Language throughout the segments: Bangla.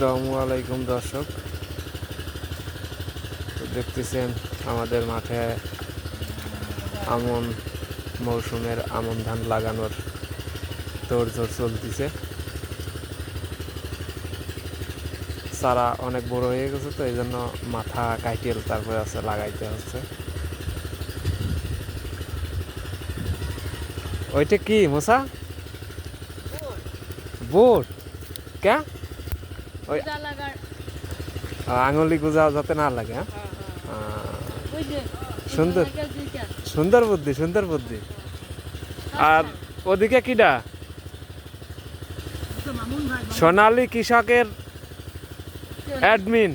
আসসালামু আলাইকুম দর্শক। দেখতেছেন আমাদের মাঠে আমন মৌসুমের আমন ধান লাগানোর তোড়জোড় চলতেছে। চারা অনেক বড় হয়ে গেছে তো এই জন্য মাথা কাইটেল তারপরে আছে লাগাইতে হচ্ছে। ওইটা কি মশা বোট। কে ওই আঙুলি গুজা যাতে না লাগে হ্যাঁ? হ্যাঁ, হ্যাঁ। সুন্দর। সুন্দর বুদ্ধি সুন্দর বুদ্ধি। আর ওদিকে কিডা? সোনালী কৃষকের অ্যাডমিন।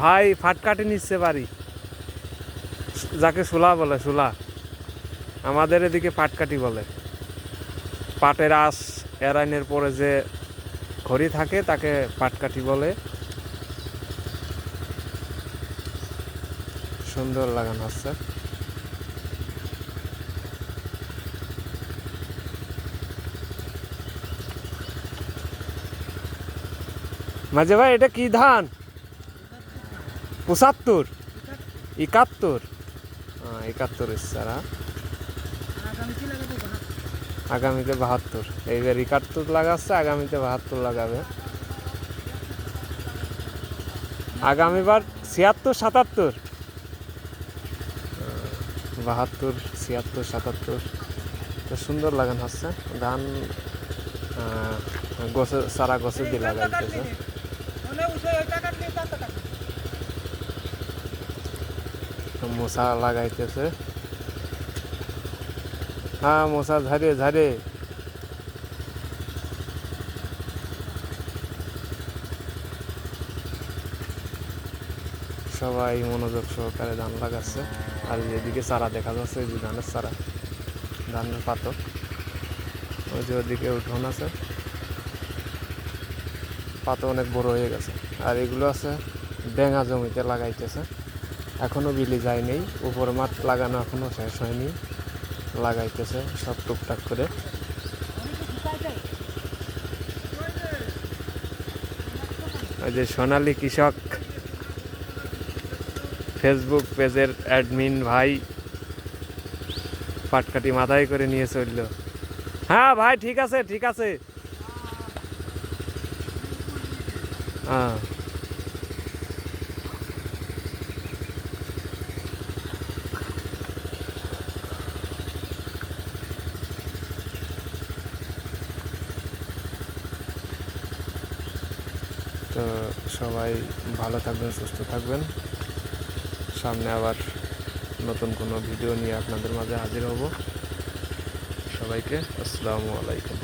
ভাই ফাটকাটি নিচ্ছে বাড়ি। যাকে সুলা বলে সুলা। আমাদের এদিকে পাটকাটি বলে। পাটের আঁশ এরাইনের পরে যে খড়ি থাকে, তাকে পাটকাটি বলে। সুন্দর লাগানো হচ্ছে মাঝে ভাই, এটা কি ধান? পঁচাত্তর। একাত্তর। একাত্তর সারা আগামীতে বাহাত্তর। এইবার একাত্তর লাগাচ্ছে, আগামীতে বাহাত্তর লাগাবে। আগামীবার ছিয়াত্তর, সাতাত্তর। বাহাত্তর, ছিয়াত্তর, সাতাত্তর। তো সুন্দর লাগানো হচ্ছে। ধান গছে, সারা গছে দিয়ে লাগাইতেছে। মশা লাগাইতেছে। হ্যাঁ মশা ঝাড়ে ঝাড়ে সবাই মনোযোগ সহকারে ধান লাগাচ্ছে। আর যেদিকে চারা দেখা যাচ্ছে যে ধানের চারা, ধানের পাতক ওই যে ওদিকে উঠোন আছে। পাতা অনেক বড় হয়ে গেছে। আর এগুলো আছে, ডেঙা জমিতে লাগাইতেছে। এখনও বিলি যায়নি, উপর মাঠ লাগানো এখনও শেষ হয়নি। লাগাইতেছে, সব টুকটাক করে। ওই যে সোনালী কৃষক ফেসবুক পেজের অ্যাডমিন ভাই পাটকাটি মাথায় করে নিয়ে চলল। হ্যাঁ ভাই, ঠিক আছে ঠিক আছে। হ্যাঁ। তো সবাই ভালো থাকবেন, সুস্থ থাকবেন। সামনে আবার নতুন কোনো ভিডিও নিয়ে আপনাদের মাঝে হাজির হব। সবাইকে আসসালামু আলাইকুম।